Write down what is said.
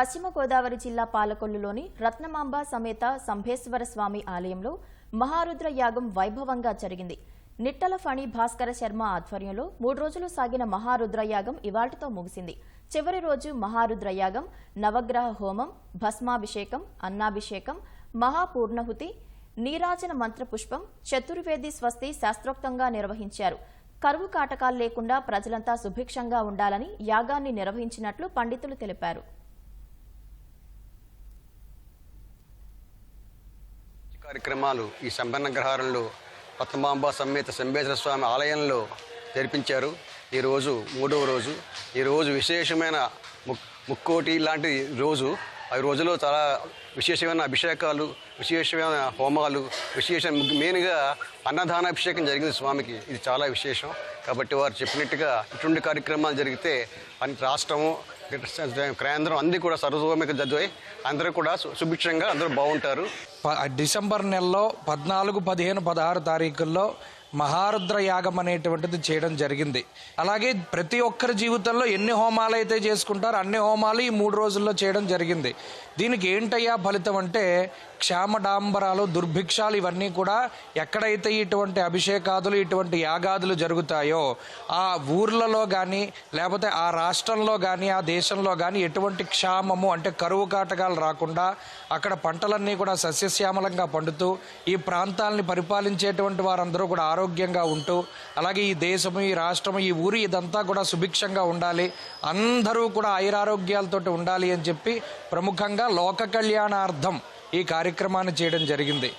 పశ్చిమ గోదావరి జిల్లా పాలకొల్లులోని రత్నమాంబ సమేత సంభేశ్వర స్వామి ఆలయంలో మహారుద్ర యాగం వైభవంగా జరిగింది. నిట్టల ఫణి భాస్కర శర్మ ఆధ్వర్యంలో మూడు రోజులు సాగిన మహారుద్ర యాగం ఇవాళ్టితో ముగిసింది. చివరి రోజు మహారుద్ర యాగం నవగ్రహ హోమం భస్మాభిషేకం అన్నాభిషేకం మహాపూర్ణహుతి నీరాజన మంత్రపుష్పం చతుర్వేది స్వస్తి శాస్త్రోక్తంగా నిర్వహించారు. కరువు కాటకాలు లేకుండా ప్రజలంతా సుభిక్షంగా ఉండాలని యాగాన్ని నిర్వహించినట్లు పండితులు తెలిపారు. కార్యక్రమాలు ఈ సంపన్న గ్రహారంలో పద్మాంబ సమేత సంబేశ్వర స్వామి ఆలయంలో జరిపించారు. ఈరోజు మూడవ రోజు. ఈరోజు విశేషమైన ముక్ ముక్కోటి లాంటి రోజు. ఆ రోజులో చాలా విశేషమైన అభిషేకాలు విశేషమైన హోమాలు విశేష మెయిన్గా అన్నదానాభిషేకం జరిగింది స్వామికి. ఇది చాలా విశేషం. కాబట్టి వారు చెప్పినట్టుగా ఇటువంటి కార్యక్రమాలు జరిగితే అన్ని రాష్ట్రము కేంద్రం అన్ని కూడా సర్వసభ్యమిక జడ్జి అయి అందరూ కూడా సు- సుభిక్షంగా అందరూ బాగుంటారు. డిసెంబర్ నెలలో పద్నాలుగు పదిహేను పదహారు తారీఖుల్లో మహారుద్ర యాగం అనేటువంటిది చేయడం జరిగింది. అలాగే ప్రతి ఒక్కరి జీవితంలో ఎన్ని హోమాలు అయితే చేసుకుంటారో అన్ని హోమాలు ఈ మూడు రోజుల్లో చేయడం జరిగింది. దీనికి ఏంటయ్యా ఫలితం అంటే క్షామడాంబరాలు దుర్భిక్షాలు ఇవన్నీ కూడా ఎక్కడైతే ఇటువంటి అభిషేకాదులు ఇటువంటి యాగాదులు జరుగుతాయో ఆ ఊర్లలో కానీ లేకపోతే ఆ రాష్ట్రంలో కానీ ఆ దేశంలో కానీ ఎటువంటి క్షామము అంటే కరువు కాటకాలు రాకుండా అక్కడ పంటలన్నీ కూడా సస్యశ్యామలంగా పండుతూ ఈ ప్రాంతాలని పరిపాలించేటువంటి వారందరూ కూడా ఆరోగ్యంగా ఉంటూ అలాగే ఈ దేశము ఈ రాష్ట్రము ఈ ఊరు ఇదంతా కూడా సుభిక్షంగా ఉండాలి. అందరూ కూడా ఐరారోగ్యాలతోటి ఉండాలి అని చెప్పి ప్రముఖంగా లోక కళ్యాణార్థం ఈ కార్యక్రమాన్ని చేయడం జరిగింది.